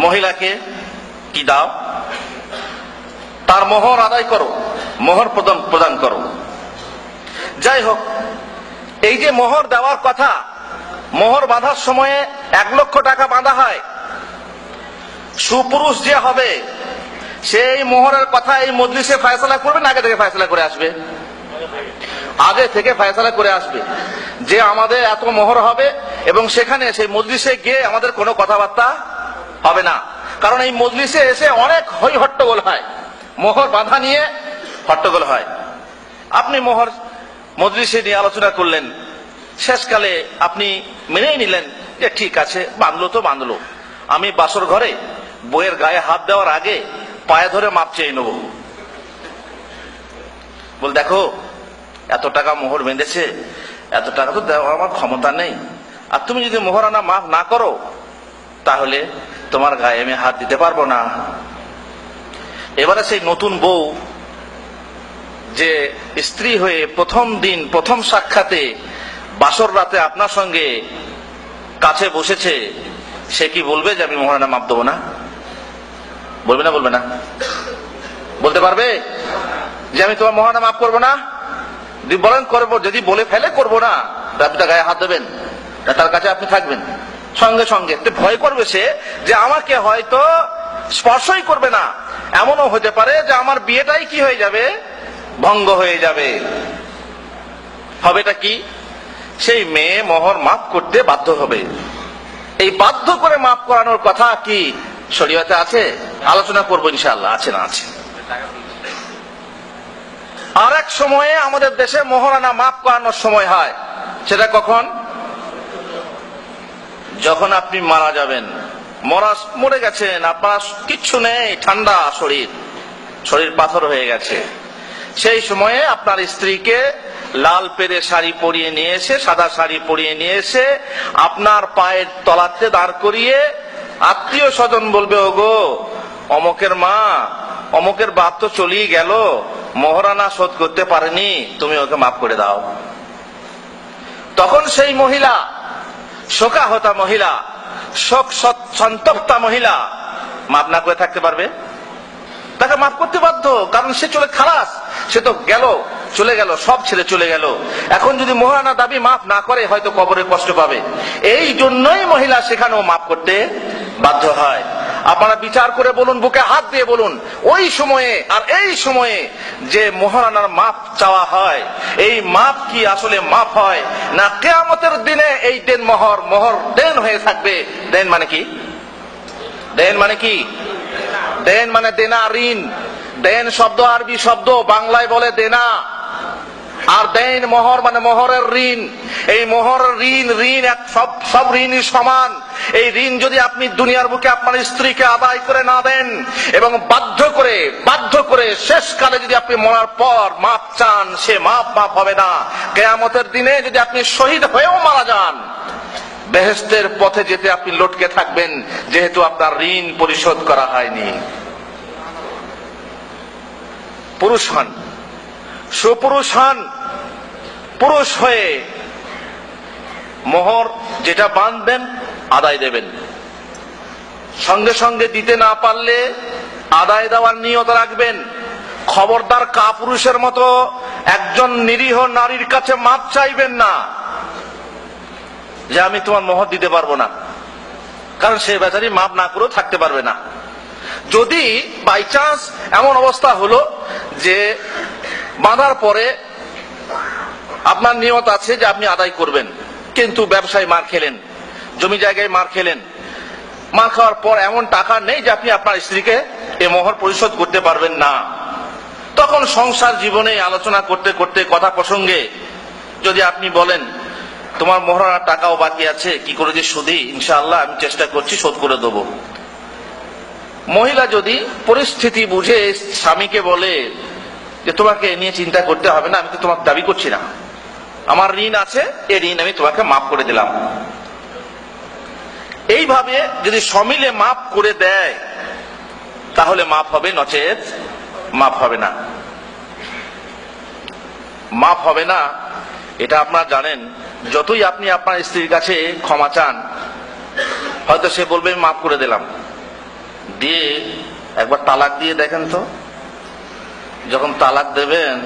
মহিলাকে কি দাও? তার মোহর আদায় করো, মোহর প্রদান প্রদান করো। যাই হোক, এই যে মোহর দেওয়ার কথা, মোহর বাঁধার সময়ে এক লক্ষ টাকা বাঁধা হয়। সুপুরুষ যে হবে, সেই মোহরের কথা এই মজলিসে ফয়সলা করবে না? আগে থেকে ফয়সলা করে আসবে। আগে থেকে ফয়সলা করে আসবে। যে আমাদের এত মোহর হবে, এবং সেখানে সেই মজলিসে গিয়ে আমাদের কোনো কথাবার্তা হবে না। কারণ এই মজলিসে এসে অনেক হই হট্টগোল হয়। মোহর বাঁধা নিয়ে হট্টগোল হয়। আপনি মোহর মজলিসে নিয়ে আলোচনা করলেন। শেষকালে আপনি মেনেই নিলেন যে ঠিক আছে, বাঁধলো তো বাঁধলো। আমি বাসর ঘরে বইয়ের গায়ে হাত দেওয়ার আগে পায়ে ধরে মাপ চেয়ে নেব। বল, দেখো, এত টাকা মোহর বেঁধেছে, এত টাকা তো দেওয়ার আমার ক্ষমতা নেই। আর তুমি যদি মোহরানা মাফ না করো, তাহলে তোমার গায়ে আমি হাত দিতে পারব না। এবারে সেই নতুন বউ যে স্ত্রী হয়ে প্রথম দিন, প্রথম সাক্ষাতে বাসর রাতে আপনার সঙ্গে কাছে বসেছে, সে কি বলবে যে আমি মোহরানা মাপ দেবো না? বলবে না বলবে না। বলতে পারবে যে আমি তোমার মহানা মাফ করব না? বলেন করব, যদি বলে ফেলে করব না আপনি তার গায়ে হাত দেবেন তার কাছে আপনি থাকবেন। সঙ্গে সঙ্গে। ভয় করবে সে যে আমাকে হয়তো স্পর্শই করবে না। এমনও হতে পারে যে আমার বিয়েটাই কি হয়ে যাবে? ভঙ্গ হয়ে যাবে। হবেটা কি? সেই মেয়ে মোহর মাফ করতে বাধ্য হবে। এই বাধ্য করে মাফ করানোর কথা কি শরীয়তে আছে? আলোচনা করব ইনশাআল্লাহ। আছে না আছে? আর এক সময়ে আমাদের দেশে মোহরানা মাফ করানোর সময় হয়। সেটা কখন? যখন আপনি মারা যাবেন, মরা, মরে গেছেন, আপনার কিচ্ছু নেই, ঠান্ডা শরীর শরীর পাথর হয়ে গেছে। সেই সময়ে আপনার স্ত্রীকে লাল পেরে শাড়ি পরিয়ে নিয়ে এসে, সাদা শাড়ি পরিয়ে নিয়ে এসে আপনার পায়ের তলাতে দাঁড় করিয়ে আত্মীয় স্বজন বলবে, ওগো, অমকের মা, অমকের বাপ তো চলেই গেল, মহারানা শোধ করতে পারেনি, তুমি ওকে মাফ করে দাও। তখন সেই মহিলা শোকাহতা মহিলা, শোক সন্তপ্তা মহিলা মাপ না করে থাকতে পারবে? তাকে মাফ করতে বাধ্য, কারণ সে চলে খালাস, সে তো গেল, চলে গেল, সব ছেলে চলে গেল। এখন যদি মহারানা দাবি মাফ না করে, হয়তো কবরে কষ্ট পাবে। এই জন্যই মহিলা সেখানেও মাফ করতে বাধ্য হয়। আপনারা বিচার করে বলুন, বুকে হাত দিয়ে বলুন, ওই সময়ে আর এই সময়ে যে মহারানার মাপ চাওয়া হয়, এই মাপ কি আসলে মাপ হয়? না, কেয়ামতের দিনে এই দেন মহর, মোহর দেন হয়ে থাকবে। দেন মানে কি? দেন মানে কি? দেন মানে দেনা ঋণ। দেন শব্দ আরবি শব্দ, বাংলায় বলে দেনা। আর দেন মোহর মানে মোহরের ঋণ। এই মোহরের ঋণ ঋণ এক সব সব ঋণই সমান। এই ঋণ যদি আপনি দুনিয়ার বুকে আপনার স্ত্রীকে আদায় করে না দেন এবং বাধ্য করে বাধ্য করে শেষকালে যদি আপনি মরার পর মাপ চান, সে মাপ মাপ হবে না। কেয়ামতের দিনে যদি আপনি শহীদ হয়েও মারা যান বেহেস্তের পথে যেতে আপনি লটকে থাকবেন, যেহেতু আপনার ঋণ পরিশোধ করা হয়নি। পুরুষ হন, সুপুরুষ হন পুরুষ হয়ে মোহর যেটা বাঁধবেন, আদায় দেবেন। সঙ্গে সঙ্গে দিতে না পারলে আদায় দেওয়ার নিয়ত রাখবেন। খবরদার কাপুরুষের মতো একজন নিরীহ নারীর কাছে মাপ চাইবেন না যে আমি তোমার মোহর দিতে পারব না। কারণ সে বেচারি মাপ না করেও থাকতে পারবে না। যদি বাই চান্স এমন অবস্থা হলো যে বাঁধার পরে আপনার নিয়ত আছে যে আপনি আদায় করবেন, কিন্তু ব্যবসায় মার খেলেন, জমি জায়গায় মার খেলেন। মার খাওয়ার পর এমন টাকা নেই যে আপনি আপনার স্ত্রীকে এ মোহর পরিশোধ করতে পারবেন না। তখন সংসার জীবনে আলোচনা করতে করতে, কথা প্রসঙ্গে যদি আপনি বলেন, তোমার মোহরানার টাকাও বাকি আছে, কি করে যে সুদি? ইনশাআল্লাহ আমি চেষ্টা করছি, শোধ করে দেবো। মহিলা যদি পরিস্থিতি বুঝে স্বামীকে বলে যে, তোমাকে নিয়ে চিন্তা করতে হবে না, আমি তো তোমাকে দাবি করছি না। আমার ঋণ আছে এ ঋণ আমি তোমাকে মাফ করে দিলাম। এইভাবে যদি সমিলে মাফ করে দেয়, তাহলে মাফ হবে নচেত, মাফ হবে না। মাফ হবে না, এটা আপনারা জানেন, যতই আপনি আপনার স্ত্রীর কাছে ক্ষমা চান, হয়তো সে বলবে মাফ করে দিলাম। দিয়ে একবার তালাক দিয়ে দেখেন তো, যখন তালাক দেবেন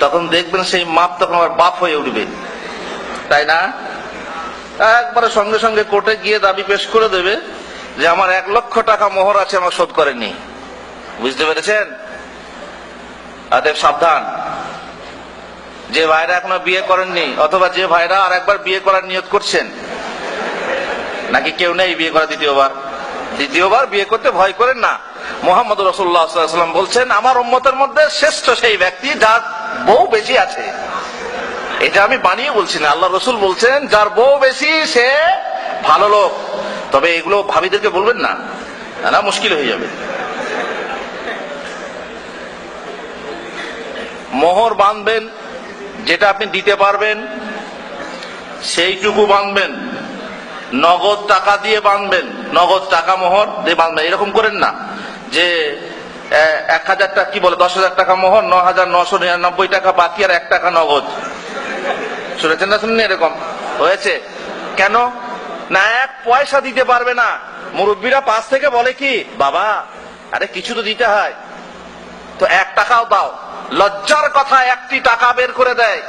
তখন দেখবেন সেই মাপ তখন আবার বাপ হয়ে উঠবে। তাই না? একবারে সঙ্গে সঙ্গে কোর্টে গিয়ে দাবি পেশ করে দেবে যে আমার এক লক্ষ টাকা মোহর আছে আমার শোধ করেনি বুঝতে পেরেছেন? অতএব সাবধান। যে ভাইরা এখনও বিয়ে করেননি, অথবা যে ভাইরা আর একবার বিয়ে করার নিয়ত করছেন, নাকি কেউ নেই বিয়ে করা দ্বিতীয়বার? দ্বিতীয়বার বিয়ে করতে ভয় করেন না। মোহাম্মদ রসুল্লাহাম বলছেন, আমার উম্মতের মধ্যে শ্রেষ্ঠ সেই ব্যক্তি যার বউ বেশি আছে। এটা আমি বানিয়ে বলছি না, আল্লাহ রসুল বলছেন, যার বউ বেশি, সে ভালো লোক। তবে এগুলো ভাবিদেরকে বলবেন না না মুশকিল হয়ে যাবে। মোহর বাঁধবেন যেটা আপনি দিতে পারবেন, সেইটুকু বাঁধবেন নগদ টাকা দিয়ে বাঁধবেন নগদ টাকা মোহর দিয়ে বাঁধবেন এরকম করেন না যে এক হাজার টাকা কি বলে, দশ হাজার টাকা মোহর, ন হাজার নশো নিরানব্বই টাকা বাকি আর এক টাকা নগদ। শুনেছেন না শুনুন এরকম? হয়েছে। কেন? না এক পয়সা দিতে পারবে না। মুরব্বীরা পাশ থেকে বলে কি, বাবা, আরে কিছু তো দিতে হয়। তো এক টাকাও দাও। লজ্জার কথা, একটি টাকা বের করে দেয়।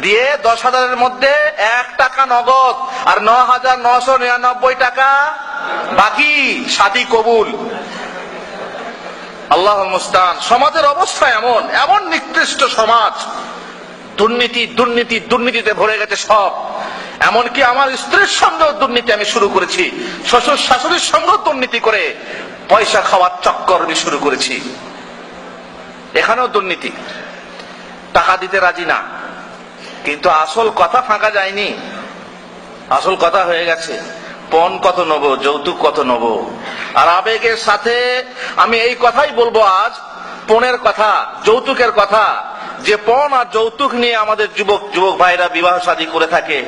দিয়ে দশ হাজারের মধ্যে এক টাকা নগদ আর ন হাজার নশো নিরানব্বই টাকা বাকি শাদি কবুল। আল্লাহ মুস্তান, সমাজের অবস্থা এমন এমন নিকৃষ্ট সমাজ। দুর্নীতি দুর্নীতি, দুর্নীতিতে ভরে গেছে সব। এমনকি আমার স্ত্রীর সঙ্গেও দুর্নীতি আমি শুরু করেছি। শ্বশুর শাশুড়ির সঙ্গেও দুর্নীতি করে পয়সা খাওয়ার চক্কর আমি শুরু করেছি। এখানেও দুর্নীতি। টাকা দিতে রাজি না। কিন্তু আসল কথা ফাঁকা যায়নি। আসল কথা হয়ে গেছে। পণ কত নেব, যৌতুক কত নেব? আর আবেগের সাথে আমি এই কথাই বলব আজ, পণের কথা, যৌতুকের কথা, যে পণ আর যৌতুক নিয়ে আমাদের যুবক যুবক ভাইরা বিবাহ শাদী করে থাকে।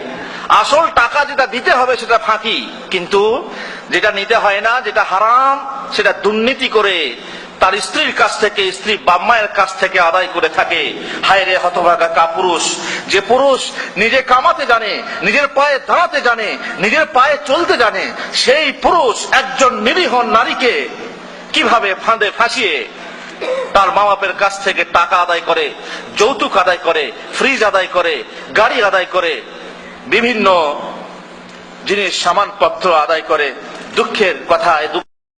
আসল টাকা যেটা দিতে হবে সেটা ফাঁকি, কিন্তু যেটা নিতে হয় না, যেটা হারাম, সেটা দুর্নীতি করে তার স্ত্রীর কাছ থেকে, স্ত্রী বাম্মায়ের কাছ থেকে আদায় করে থাকে। হায় রে হতভাগা কা পুরুষ। যে পুরুষ নিজে কামাতে জানে, নিজের পায়ে দাঁড়াতে জানে, নিজের পায়ে চলতে জানে, সেই পুরুষ একজন নিরীহ নারীকে কীভাবে ফাঁদে ফাঁসিয়ে তার মা বাপের কাছ থেকে টাকা আদায় করে, যৌতুক আদায় করে ফ্রিজ আদায় করে, গাড়ি আদায় করে, বিভিন্ন জিনিস, সামানপত্র আদায় করে, দুঃখের কথা